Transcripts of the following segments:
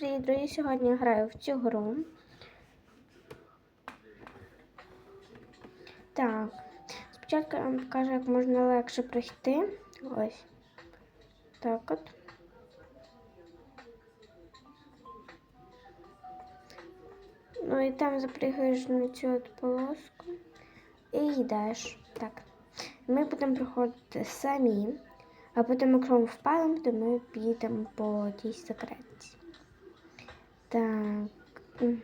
привіт, друзі! Сьогодні я граю в цю гру. Так. Спочатку я вам покажу, як можна легше пройти. Ось. Так от. Ну і там запрягаєш на цю от полоску і йдеш. Так. Ми будемо проходити самі, а потім, якщо ми впадемо, то ми підемо по тій секретці. Так. Угу.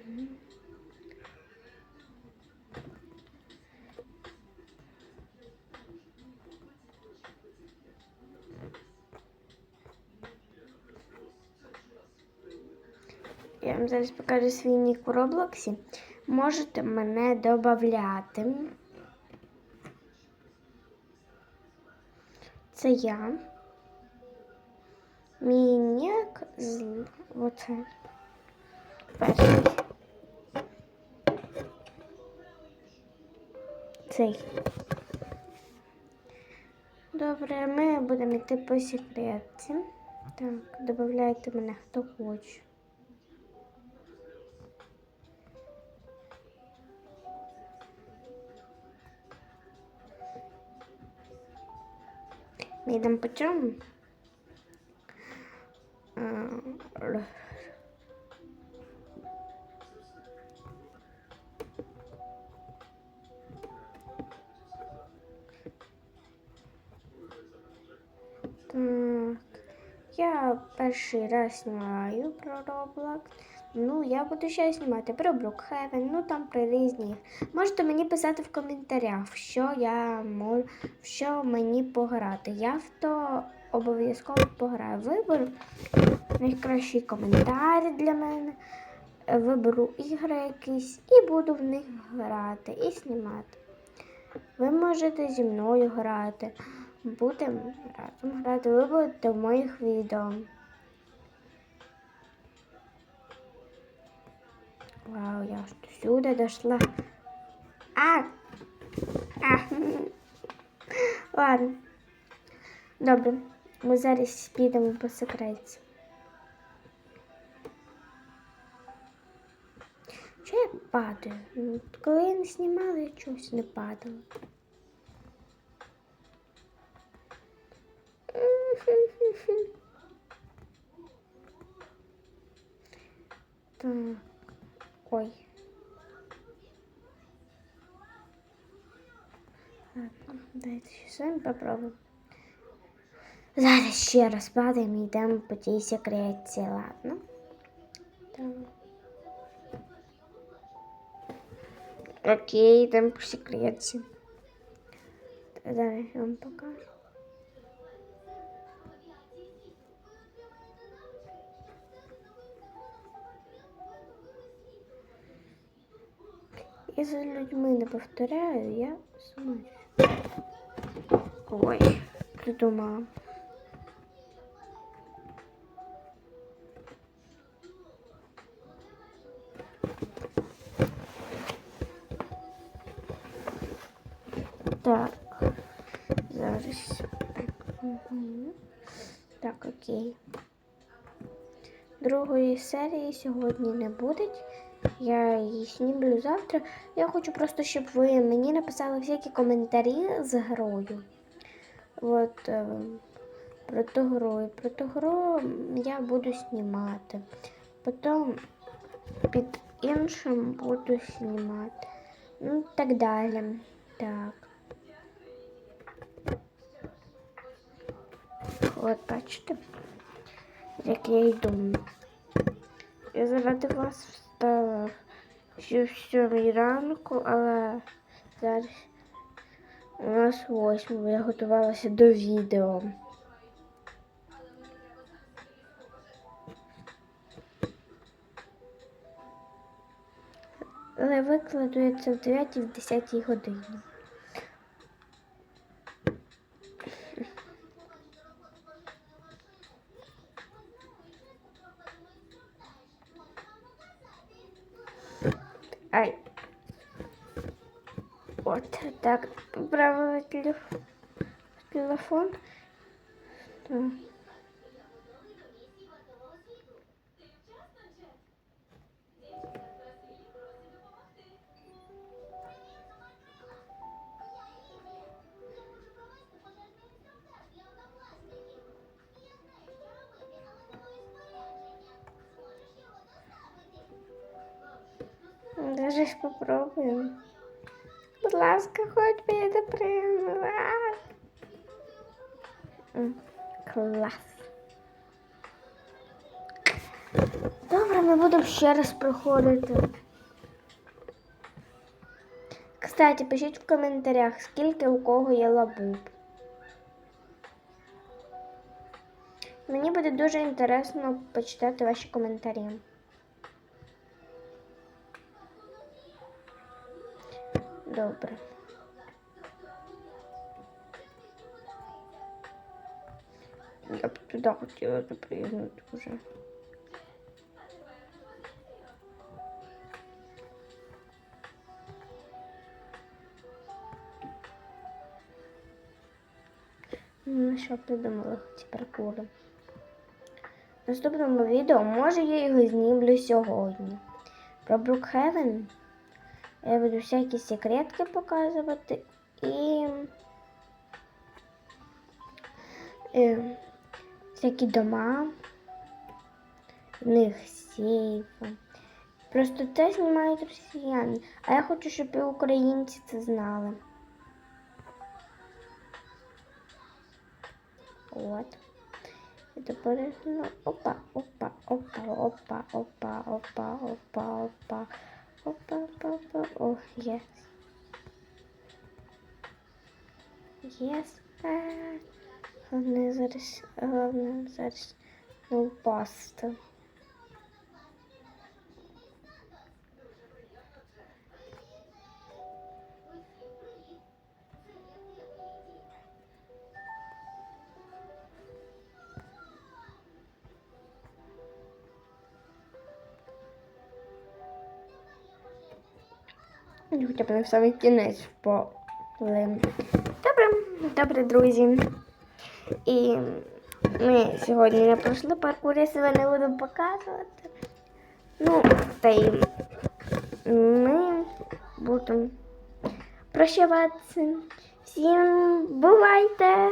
Я вам зараз покажу свій нік у Роблоксі. Можете мене додати. Це я. Мій нік з оце. Цей. Добре, ми будемо йти по секретці. Так, додавайте мене хто хоче. Ми йдемо по чому? Я перший раз знімаю про Roblox. Ну, я буду ще знімати про Brookhaven, ну там про різні. Можете мені писати в коментарях, що я можу, в що мені пограти. Я в то обов'язково пограю. Виберу найкращий коментар для мене. Виберу ігри якісь і буду в них грати і знімати. Ви можете зі мною грати. Будемо разом грати. Ви будете в моїх відео. Вау, я ж сюди дошла. А! А! Ладно. Добре, ми зараз підемо по секреті. Чого я падаю? Ну, Коли я не знімала, я чогось не падала. Так. Ой. Ладно, дайте ще самі попробуємо. Зараз ще раз падаємо і йдемо по тій секретці, ладно? Так. Окей, йдемо по секретці. Зараз я вам покажу. Я за людьми не повторяю, я сама. Ой, придумала. Так, зараз. Так, окей. Другої серії сьогодні не буде. Я її знімлю завтра. Я хочу просто, щоб ви мені написали всякі коментарі з грою. От е, про ту гру. І про ту гру я буду знімати. Потім під іншим буду знімати. Ну, так далі. Так. От бачите, як я йду. Я заради вас встала в сьомій ранку, але зараз у нас восьма. Я готувалася до відео. Але викладується в 9-10 годині. Ай. Вот. так Правый телефон. Так. Зараз попробуємо. Будь ласка, хоч я допригнула. Клас. Добре, ми будемо ще раз проходити. Кстати, пишіть в коментарях, скільки у кого є лабуб. Мені буде дуже інтересно почитати ваші коментарі. Добре. Я б туди хотіла запригнути вже. Ну, що придумала ці паркури. В наступному відео, може, я його знімлю сьогодні. Про Брукхевен я буду всякі секретки показувати і е, всякі дома, в них сейфи. Просто це знімають росіяни, а я хочу, щоб і українці це знали. От. І тепер ну, опа, опа, опа, опа, опа, опа, опа, опа. Oh, yes. Yes, Головне зараз, головне зараз, ну, баста. Ну, Хоча б в самий кінець впали. Добре, добре, друзі. І ми сьогодні не пройшли паркур, я себе не буду показувати. Ну, та й ми будемо прощаватися. Всім бувайте!